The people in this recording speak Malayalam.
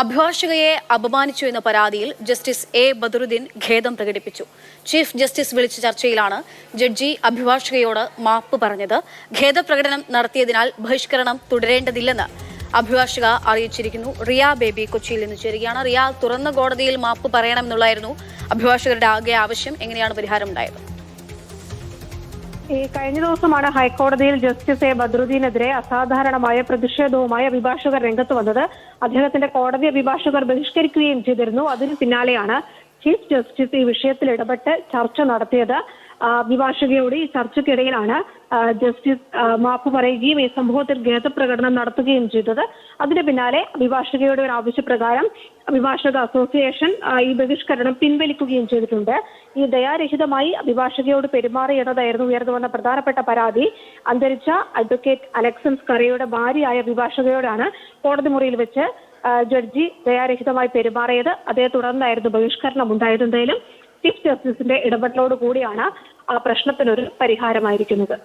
അഭിഭാഷകയെ അപമാനിച്ചു എന്ന പരാതിയിൽ ജസ്റ്റിസ് എ ബദറുദ്ദീൻ ഖേദം പ്രകടിപ്പിച്ചു. ചീഫ് ജസ്റ്റിസ് വിളിച്ച ചർച്ചയിലാണ് ജഡ്ജി അഭിഭാഷകയോട് മാപ്പ് പറഞ്ഞത്. ഖേദപ്രകടനം നടത്തിയതിനാൽ ബഹിഷ്കരണം തുടരേണ്ടതില്ലെന്ന് അഭിഭാഷക അറിയിച്ചിരിക്കുന്നു. റിയ ബേബി കൊച്ചിയിൽ നിന്ന് ചേരുകയാണ്. റിയ തുറന്ന കോടതിയിൽ മാപ്പ് പറയണമെന്നുള്ളായിരുന്നു അഭിഭാഷകരുടെ ആകെ ആവശ്യം. എങ്ങനെയാണ് പരിഹാരം ഉണ്ടായത് ഈ കഴിഞ്ഞ ദിവസമാണ് ഹൈക്കോടതിയിൽ ജസ്റ്റിസ് എ ബദ്രുദ്ദീനെതിരെ അസാധാരണമായ പ്രതിഷേധവുമായി അഭിഭാഷകർ രംഗത്ത് വന്നത്. അദ്ദേഹത്തിന്റെ കോടതി അഭിഭാഷകർ ബഹിഷ്കരിക്കുകയും ചെയ്തിരുന്നു. അതിന് പിന്നാലെയാണ് ചീഫ് ജസ്റ്റിസ് ഈ വിഷയത്തിൽ ഇടപെട്ട് ചർച്ച നടത്തിയത് അഭിഭാഷകയോട് ഈ ചർച്ചയ്ക്കിടയിലാണ് ജസ്റ്റിസ് മാപ്പ് പറയുകയും ഈ സംഭവത്തിൽ ഖേദപ്രകടനം നടത്തുകയും ചെയ്തത്. അതിന് പിന്നാലെ അഭിഭാഷകയുടെ ഒരു ആവശ്യപ്രകാരം അഭിഭാഷക അസോസിയേഷൻ ഈ ബഹിഷ്കരണം പിൻവലിക്കുകയും ചെയ്തിട്ടുണ്ട്. ഈ ദയാരഹിതമായി അഭിഭാഷകയോട് പെരുമാറി എന്നതായിരുന്നു ഉയർന്നു വന്ന പ്രധാനപ്പെട്ട പരാതി. അന്തരിച്ച അഡ്വക്കേറ്റ് അലക്സൻസ് കറിയുടെ ഭാര്യയായ അഭിഭാഷകയോടാണ് കോടതി മുറിയിൽ വെച്ച് ജഡ്ജി ദയാരഹിതമായി പെരുമാറിയത് അതേ തുടർന്നായിരുന്നു ബഹിഷ്കരണം ഉണ്ടായത് എന്തായാലും ചീഫ് ജസ്റ്റിസിന്റെ ഇടപെടലോട് കൂടിയാണ് ആ പ്രശ്നത്തിനൊരു പരിഹാരമായിരിക്കുന്നത്.